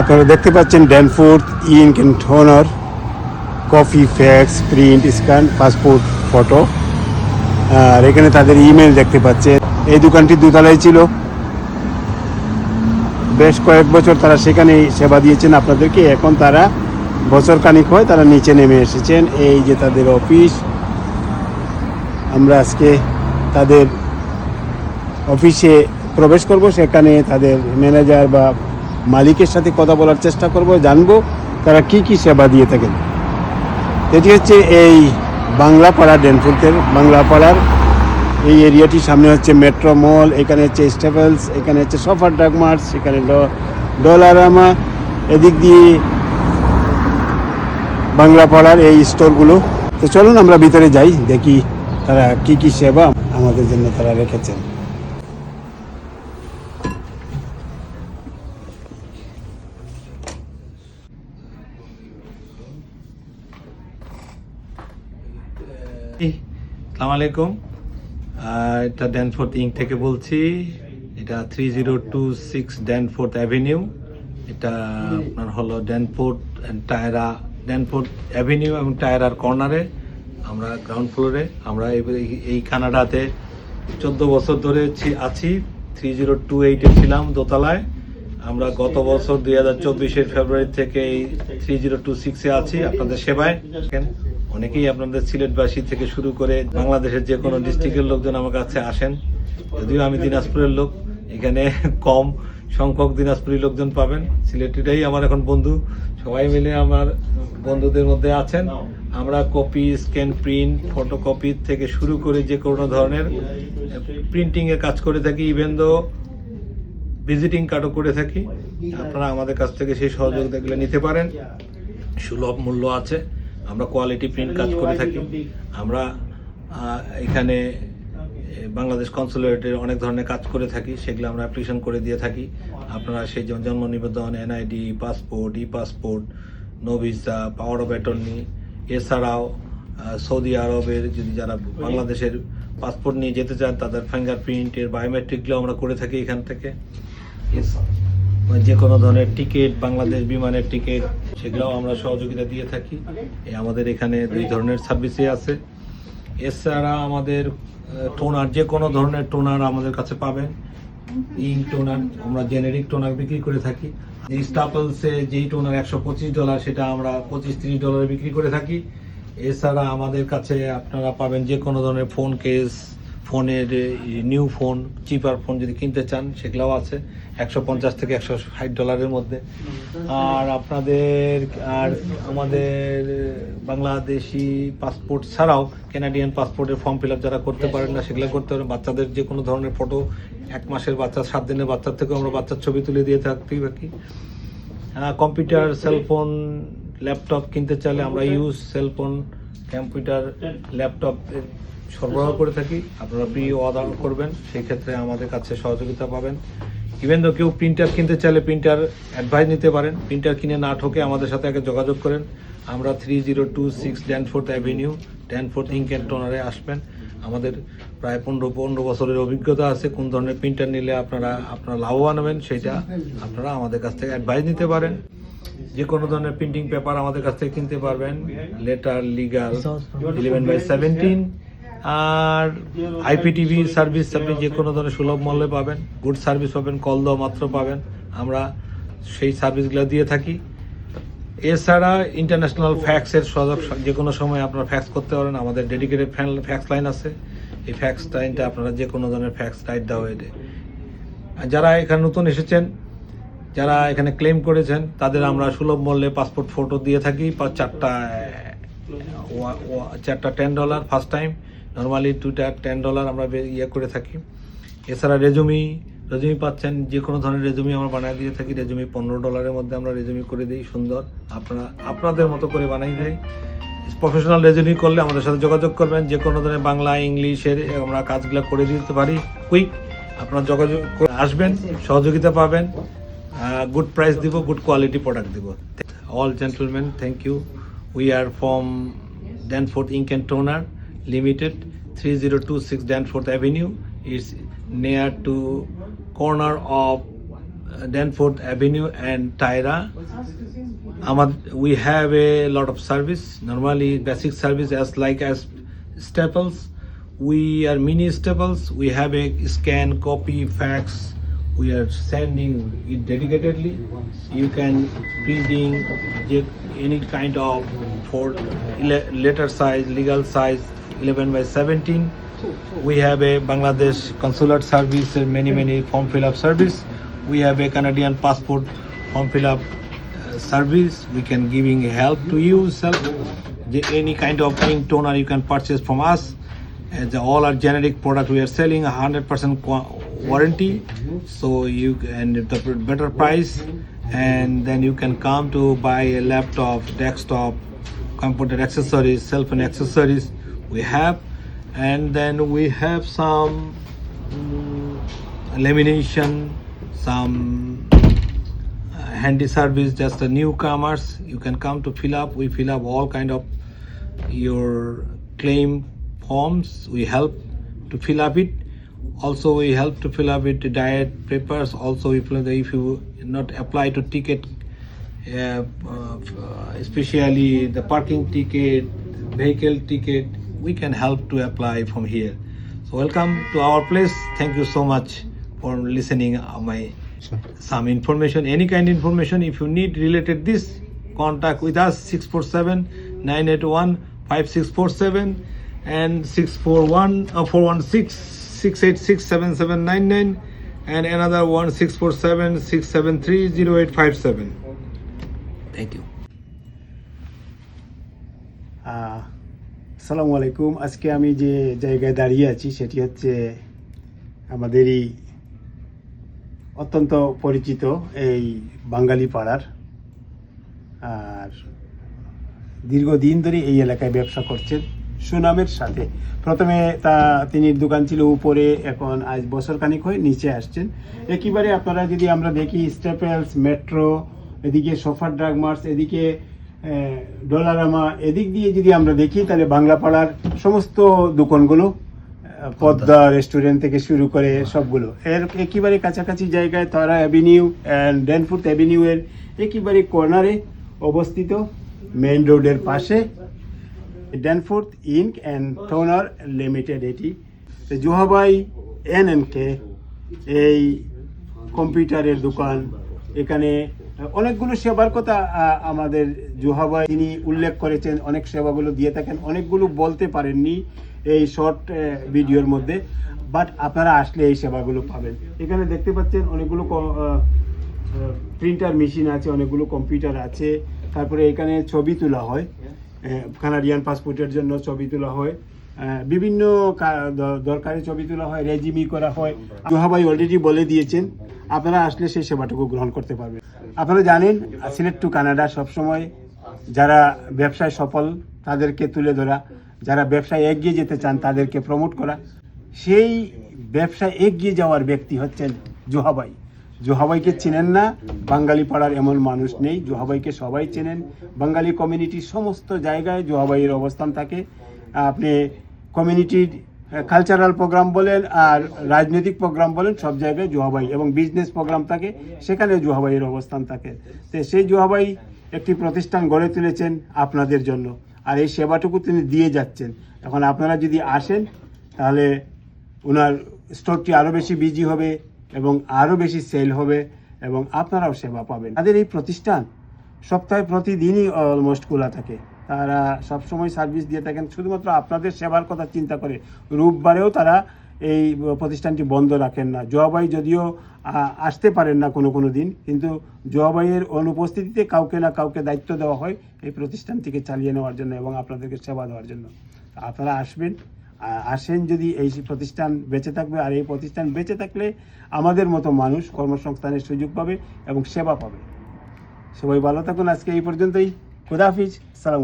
আপনারা দেখতে পাচ্ছেন Danforth, ink and toner copy, fax, print, scan, passport, photo. আর এখানে তাদের ইমেল দেখতে পাচ্ছেন। এই দোকানটি দুতলায় ছিল। বেশ কয়েক বছর তারা সেখানেই সেবা দিয়েছেন আপনাদেরকে। এখন তারা বছর খানিক হয় তারা নিচে নেমে এসেছেন। এই যে তাদের অফিস, আমরা আজকে তাদের অফিসে প্রবেশ করব। সেখানে তাদের ম্যানেজার বা মালিকের সাথে কথা বলার চেষ্টা করব, জানব তারা কি কি সেবা দিয়ে থাকেন। এটি হচ্ছে এই বাংলাপাড়া ডেনফুলতের বাংলাপাড়ার এই এরিয়াটির সামনে হচ্ছে মেট্রো মল, এখানে হচ্ছে স্টেপলস, এখানে হচ্ছে সফার ড্রাগ মার্টস এখানে ডলারামা, এদিক দিয়ে বাংলাপাড়ার এই স্টোরগুলো। তো চলুন আমরা ভিতরে যাই, দেখি তারা কি কি সেবা আমাদের জন্য তারা রেখেছেন। সালাম আলাইকুম। এটা ড্যানফোর্থ ইঙ্ক থেকে বলছি। এটা three zero two six Danforth avenue এটা আপনার হলো Danforth and Tyra Danforth avenue এবং টায়রার কর্নারে আমরা গ্রাউন্ড ফ্লোরে আমরা এই- কানাডাতে চোদ্দ বছর ধরে আছি। থ্রি জিরো টু এইটে ছিলাম দোতলায়। আমরা গত বছর দুই হাজার চব্বিশের ফেব্রুয়ারি থেকে এই থ্রি জিরো টু সিক্সে আছি আপনাদের সেবায়। অনেকেই আপনাদের সিলেটবাসী থেকে শুরু করে বাংলাদেশের যে কোনো ডিস্ট্রিক্টের লোকজন আমার কাছে আসেন। যদিও আমি দিনাজপুরের লোক, এখানে কম সংখ্যক দিনাজপুরি লোকজন পাবেন। সিলেটিরাই আমার এখন বন্ধু। সবাই মিলে আমার বন্ধুদের মধ্যে আছেন। আমরা কপি, স্ক্যান, প্রিন্ট, ফটোকপি থেকে শুরু করে যে কোনো ধরনের প্রিন্টিং এর কাজ করে থাকি। ইভেন দো ভিজিটিং কার্ডও করে থাকি। আপনারা আমাদের কাছ থেকে সেই সহযোগিতাগুলো নিতে পারেন। সুলভ মূল্য আছে। আমরা কোয়ালিটি প্রিন্ট কাজ করে থাকি। আমরা এখানে বাংলাদেশ কনসুলেটের অনেক ধরনের কাজ করে থাকি সেগুলো আমরা অ্যাপ্লিকেশন করে দিয়ে থাকি। আপনারা সেই জন্ম নিবন্ধন NID passport E passport no visa power of attorney এছাড়াও সৌদি আরবের যদি যারা বাংলাদেশের পাসপোর্ট নিয়ে যেতে চান তাদের ফিঙ্গারপ্রিন্টের বায়োমেট্রিকগুলো আমরা করে থাকি এখান থেকে। যে কোনো ধরনের টিকিট, বাংলাদেশ বিমানের টিকিট, সেগুলোও আমরা সহযোগিতা দিয়ে থাকি। আমাদের এখানে দুই ধরনের সার্ভিসই আছে। এছাড়া আমাদের টোনার যে কোনো ধরনের টোনার আমাদের কাছে পাবেন। ইঙ্ক টোনার, আমরা জেনেরিক টোনার বিক্রি করে থাকি। স্টাপলসে যেই টোনার একশো পঁচিশ ডলার, সেটা আমরা পঁচিশ তিরিশ ডলারে বিক্রি করে থাকি। এছাড়া আমাদের কাছে আপনারা পাবেন যে কোনো ধরনের ফোন কেস, ফোনের নিউ ফোন, চিপার ফোন যদি কিনতে চান, সেগুলোও আছে। একশো পঞ্চাশ থেকে একশো ষাট ডলারের মধ্যে। আর আপনাদের, আর আমাদের বাংলাদেশি পাসপোর্ট ছাড়াও কানাডিয়ান পাসপোর্টের ফর্ম ফিল আপ যারা করতে পারেন না, সেগুলো করতে পারেন। বাচ্চাদের যে কোনো ধরনের ফটো এক মাসের বাচ্চা, সাত দিনের বাচ্চার থেকেও আমরা বাচ্চার ছবি তুলে দিয়ে থাকি। বাকি কম্পিউটার সেলফোন ল্যাপটপ কিনতে চাইলে আমরা ইউজ সেলফোন কম্পিউটার ল্যাপটপ সরবরাহ করে থাকি। আপনারা প্রি অর্ডার করবেন সেই ক্ষেত্রে আমাদের কাছে সহযোগিতা পাবেন। ইভেন তো কেউ প্রিন্টার কিনতে চাইলে প্রিন্টার অ্যাডভাইস নিতে পারেন। প্রিন্টার কিনে না ঠকে আমাদের সাথে আগে যোগাযোগ করেন। আমরা three zero two six Danforth avenue Danforth ink and টোনারে আসবেন। আমাদের প্রায় পনেরো পনেরো বছরের অভিজ্ঞতা আছে। কোন ধরনের প্রিন্টার নিলে আপনারা আপনারা লাভবান হবেন সেটা আপনারা আমাদের কাছ থেকে অ্যাডভাইস নিতে পারেন। যে কোনো ধরনের প্রিন্টিং পেপার আমাদের কাছ থেকে কিনতে পারবেন। Letter legal eleven by seventeen R IPTV service আপনি যে কোনো ধরনের সুলভ মূল্যে পাবেন গুড সার্ভিস পাবেন কল দেওয়া মাত্র পাবেন। আমরা সেই সার্ভিসগুলো দিয়ে থাকি। এছাড়া ইন্টারন্যাশনাল ফ্যাক্সের সদব যে কোনো সময় আপনারা ফ্যাক্স করতে পারেন। আমাদের ডেডিকেটেড ফ্যান ফ্যাক্স লাইন আছে। এই ফ্যাক্স লাইনটা আপনারা যে কোনো ধরনের ফ্যাক্স রাইট দেওয়া হয়ে যারা এখানে নতুন এসেছেন, যারা এখানে ক্লেম করেছেন, তাদের আমরা সুলভ মূল্যে পাসপোর্ট ফটো দিয়ে থাকি। চারটা চারটা ten dollar first time normally দুটা টেন ডলার আমরা ইয়ে করে থাকি। এছাড়া রেজুমি রেজুমি পাচ্ছেন যে কোনো ধরনের রেজুমি আমরা বানিয়ে দিয়ে থাকি। রেজুমি পনেরো ডলারের মধ্যে আমরা রেজুমি করে দিই, সুন্দর। আপনারা, আপনাদের মতো করে বানিয়ে দেয় প্রফেশনাল রেজুমি করলে আমাদের সাথে যোগাযোগ করবেন। যে কোনো ধরনের বাংলা, ইংলিশের আমরা কাজগুলো করে দিতে পারি। কুইক আপনারা যোগাযোগ করে আসবেন, সহযোগিতা পাবেন। গুড প্রাইস দিব গুড কোয়ালিটি প্রোডাক্ট দিব। All gentleman thank you we are from Danforth ink and toner Limited, 3026 Danforth Avenue. It's near to corner of uh, Danforth Avenue and Tyra. We have a lot of service. Normally, basic service as like as staples. We are mini staples. We have a scan, copy, fax. We are sending it dedicatedly. You can printing any kind of for letter size, legal size, 11 by 17. We have a Bangladesh consular service, and many many form fill up service. We have a Canadian passport form fill up uh, service. We can giving help to you. Self, The- any kind of ink toner you can purchase from us. And the, all our generic product we are selling 100% qua- warranty. So you and the better price, and then you can come to buy a laptop, desktop, computer accessories, cell phone accessories. We have, and then we have some mm, lamination, some uh, handy service just the newcomers. You can come to fill up. We fill up all kind of your claim forms. We help to fill up it. Also we help to fill up it the diet papers. Also if, if you not apply to ticket uh, uh, especially the parking ticket vehicle ticket we can help to apply from here. So welcome to our place. Thank you so much for listening uh, my some information any kind information. If you need related this contact with us 647 981 5647 and 641 uh, 416 686 7799 and another one 647 673 0857 thank you. আহ, আসসালামু আলাইকুম। আজকে আমি যে জায়গায় দাঁড়িয়ে আছি, সেটি হচ্ছে আমাদেরই অত্যন্ত পরিচিত এই বাঙালি পাড়ার আর দীর্ঘদিন ধরে এই এলাকায় ব্যবসা করছেন সুনামের সাথে। প্রথমে তা তিনি দোকান ছিল উপরে, এখন আজ বছর খানিক হয়ে নিচে আসছেন। একেবারে আপনারা যদি আমরা দেখি, স্টেপেলস, মেট্রো, এদিকে সোফার ড্রাগ মার্টস এদিকে ডলারামা এদিক দিয়ে যদি আমরা দেখি, তাহলে বাংলা পাড়ার সমস্ত দোকানগুলো পদ্মা রেস্টুরেন্ট থেকে শুরু করে সবগুলো। এর একেবারে কাছাকাছি জায়গায় তারা অ্যাভিনিউ অ্যান্ড ডেনফুট অ্যাভিনিউ এর একেবারে কর্নারে অবস্থিত মেইন রোডের পাশে। Danforth ink and toner limited, এটি জুহাবাই এন এন কে, এই কম্পিউটারের দোকান। এখানে অনেকগুলো সেবার কথা আমাদের জুহাবাই তিনি উল্লেখ করেছেন, অনেক সেবাগুলো দিয়ে থাকেন, অনেকগুলো বলতে পারেননি এই শর্ট ভিডিওর মধ্যে, বাট আপনারা আসলে এই সেবাগুলো পাবেন। এখানে দেখতে পাচ্ছেন অনেকগুলো প্রিন্টার মেশিন আছে, অনেকগুলো কম্পিউটার আছে, তারপরে এখানে ছবি তোলা হয় কানাডিয়ান পাসপোর্টের জন্য ছবি তোলা হয় বিভিন্ন দরকারি ছবি তোলা হয়, রেজিমি করা হয়। জোহাবাই অলরেডি বলে দিয়েছেন, আপনারা আসলে সেই সেবাটুকু গ্রহণ করতে পারবেন। আপনারা জানেন সিলেক্ট টু কানাডা সবসময় যারা ব্যবসায় সফল, তাদেরকে তুলে ধরা, যারা ব্যবসায় এগিয়ে যেতে চান, তাদেরকে প্রমোট করা। সেই ব্যবসায় এগিয়ে যাওয়ার ব্যক্তি হচ্ছেন জোহাবাই। জোহাবাইকে চেনেন না, বাঙালি পাড়ার এমন মানুষ নেই। জোহাবাইকে সবাই চেনেন। বাঙালি কমিউনিটির সমস্ত জায়গায় জোহাবাইয়ের অবস্থান থাকে। আপনি কমিউনিটির কালচারাল প্রোগ্রাম বলেন আর রাজনৈতিক প্রোগ্রাম বলেন, সব জায়গায় জুহাবাই এবং বিজনেস প্রোগ্রাম থাকে, সেখানে জুহাবাইয়ের অবস্থান থাকে। তো সেই জুহাবাই একটি প্রতিষ্ঠান গড়ে তুলেছেন আপনাদের জন্য। আর এই সেবাটুকু তিনি দিয়ে যাচ্ছেন। এখন আপনারা যদি আসেন, তাহলে ওনার স্টোরটি আরও বেশি বিজি হবে এবং আরও বেশি সেল হবে এবং আপনারাও সেবা পাবেন। তাদের এই প্রতিষ্ঠান সপ্তাহে প্রতিদিনই অলমোস্ট খোলা থাকে। তারা সবসময় সার্ভিস দিয়ে থাকেন। শুধুমাত্র আপনাদের সেবার কথা চিন্তা করে রোববারেও তারা এই প্রতিষ্ঠানটি বন্ধ রাখেন না। জোয়াবাই যদিও আসতে পারেন না কোনো কোনো দিন, কিন্তু জোয়াবাইয়ের অনুপস্থিতিতে কাউকে না কাউকে দায়িত্ব দেওয়া হয় এই প্রতিষ্ঠানটিকে চালিয়ে নেওয়ার জন্য এবং আপনাদেরকে সেবা দেওয়ার জন্য। আপনারা আসবেন আসেন যদি এই প্রতিষ্ঠান বেঁচে থাকবে, আর এই প্রতিষ্ঠান বেঁচে থাকলে আমাদের মতো মানুষ কর্মসংস্থানের সুযোগ পাবে এবং সেবা পাবে। সবাই ভালো থাকুন। আজকে এই পর্যন্তই। খুদাহাফিজ সালাম